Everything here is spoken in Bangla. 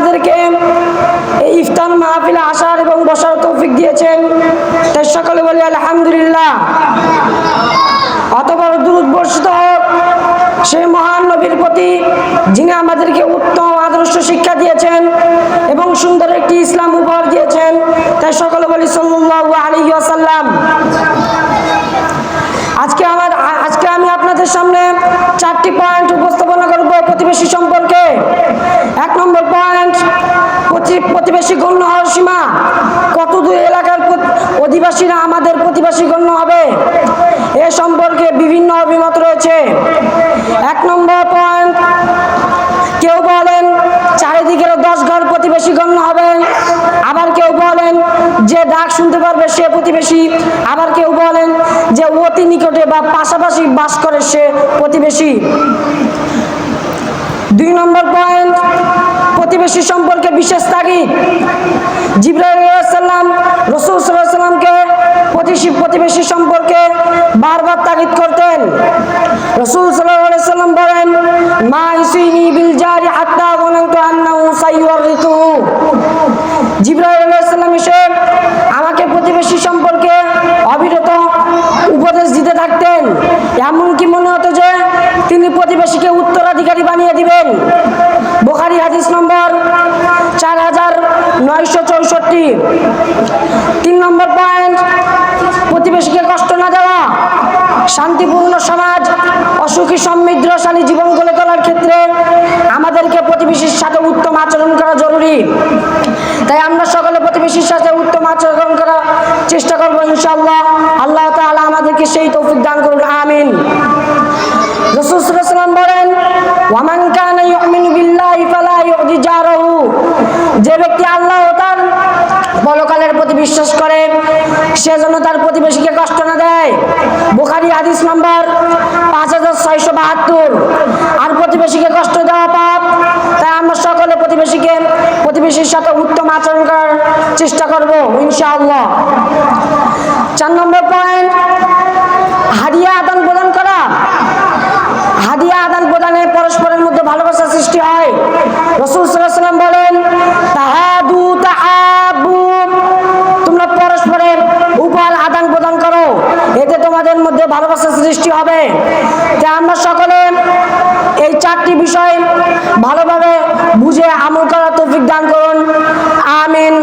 আমাদেরকে এই ইফতার মাহফিলে আসার এবং বসার তৌফিক দিয়েছেন। তাই সকলে বলি, আলহামদুলিল্লাহ। অতবার দূর বর্ষিত হোক সেই মহান নবীর প্রতি যিনি আমাদেরকে উত্তম আদর্শ শিক্ষা দিয়েছেন এবং সুন্দর একটি ইসলাম উপহার দিয়েছেন, তাই সকলে বলি, সাল্লাল্লাহু আলাইহি ওয়াসাল্লাম। আজকে আমার, আজকে আমি আপনাদের সামনে চারটি পয়েন্ট উপস্থাপনা করব প্রতিবেশী সম্পর্কে এক নম্বর পয়েন্ট প্রতি- প্রতিবেশী গণ্য হওয়ার সীমা, কত দূর এলাকার অধিবাসীরা আমাদের প্রতিবেশী গণ্য হবে? এ সম্পর্কে বিভিন্ন অভিমত রয়েছে। এক নম্বর পয়েন্ট, কেউ বলেন চারিদিকের দশ ঘর প্রতিবেশী গণ্য হবেন আবার কেউ বলেন যে ডাক শুনতে পারবে সে প্রতিবেশী, আবার কেউ বলেন যে অতি নিকটে বা পাশাপাশি বাস করে সে প্রতিবেশী। দুই নম্বর পয়েন্ট প্রতিবেশী সম্পর্কে বিশেষ তাগিদ। জিব্রাহিম রসুল প্রতিবেশী সম্পর্কে বারবার তাগিদ করতেন। রসুল সাল্লাম বলেন আমাকে প্রতিবেশী সম্পর্কে উপদেশ দিতে থাকতেন। এমনকি মনে হতো যে তিনি প্রতিবেশীকে উত্তরাধিকারী বানিয়ে দিবেন। বোখারি হাদিস চৌষট্টি। তিন নম্বর পয়েন্ট প্রতিবেশীকে কষ্ট না দেওয়া, শান্তিপূর্ণ সমাজ, অসুখী সমৃদ্ধশালী জীবন গড়ে তোলার ক্ষেত্রে আমাদেরকে প্রতিবেশীর সাথে উত্তম আচরণ করা জরুরি। তাই আমরা সকলে প্রতিবেশীর সাথে উত্তম আচরণ করার চেষ্টা করব ইনশাল্লাহ আল্লাহ তাআলা আমাদেরকে সেই তৌফিক দান করুন আমিন। বলেন যে ব্যক্তি আল্লাহ ও তার পরকালের প্রতি বিশ্বাস করে, সে যেন তার প্রতিবেশীকে কষ্ট না দেয়। বোখারি হাদিস নম্বর পাঁচ হাজার ছয়শো বাহাত্তর। আর প্রতিবেশীকে কষ্ট দেওয়া পাপ, তাই আমরা সকলে প্রতিবেশীকে, প্রতিবেশীর সাথে উত্তম আচরণ করার চেষ্টা করব, ইনশাআল্লাহ। আমাদের মধ্যে ভালোবাসা সৃষ্টি হবে। যে আমরা সকলে এই চারটি বিষয় ভালোভাবে বুঝে আমল করার তৌফিক দান করুন। আমিন।